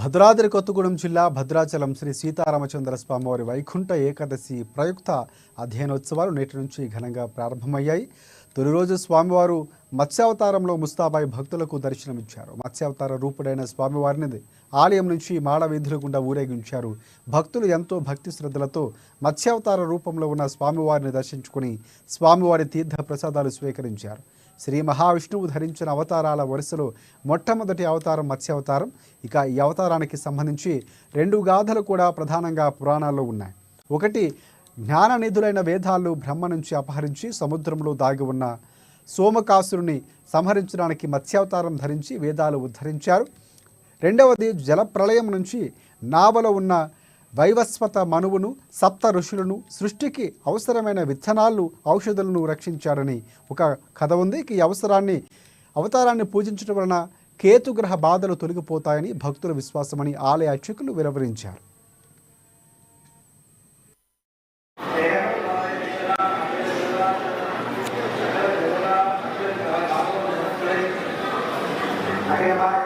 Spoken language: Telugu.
భద్రాద్రి కొత్తగూడెం జిల్లా భద్రాచలం శ్రీ సీతారామచంద్ర స్వామివారి వైకుంఠ ఏకాదశి ప్రయుక్త అధ్యయనోత్సవాలు నేటి నుంచి ఘనంగా ప్రారంభమయ్యాయి. తొలి రోజు స్వామివారు మత్స్యావతారంలో ముస్తాబాయి భక్తులకు దర్శనమిచ్చారు. మత్స్యావతార రూపుడైన స్వామివారిని ఆలయం నుంచి మాడ వీధుల గుండా ఊరేగించారు. భక్తులు ఎంతో భక్తి శ్రద్ధలతో మత్స్యావతార రూపంలో ఉన్న స్వామివారిని దర్శించుకుని స్వామివారి తీర్థ ప్రసాదాలు స్వీకరించారు. శ్రీ మహావిష్ణువు ధరించిన అవతారాల వరుసలో మొట్టమొదటి అవతారం మత్స్యావతారం. ఇక ఈ అవతారానికి సంబంధించి రెండు గాథలు కూడా ప్రధానంగా పురాణాల్లో ఉన్నాయి. ఒకటి జ్ఞాన నిధులైన వేదాలు బ్రహ్మ నుంచి అపహరించి సముద్రంలో దాగి ఉన్న సోమకాసురుని సంహరించడానికి మత్స్యావతారం ధరించి వేదాలు ఉద్ధరించారు. రెండవది జలప్రళయం నుంచి నావలో ఉన్న వైవస్వత మనువును సప్త ఋషులను సృష్టికి అవసరమైన విత్తనాలు ఔషధులను రక్షించాడని ఒక కథ ఉంది. ఈ అవసరాన్ని అవతారాన్ని పూజించడం వలన కేతుగ్రహ బాధలు తొలగిపోతాయని భక్తుల విశ్వాసమని ఆలయ అర్చకులు వివరించారు. care about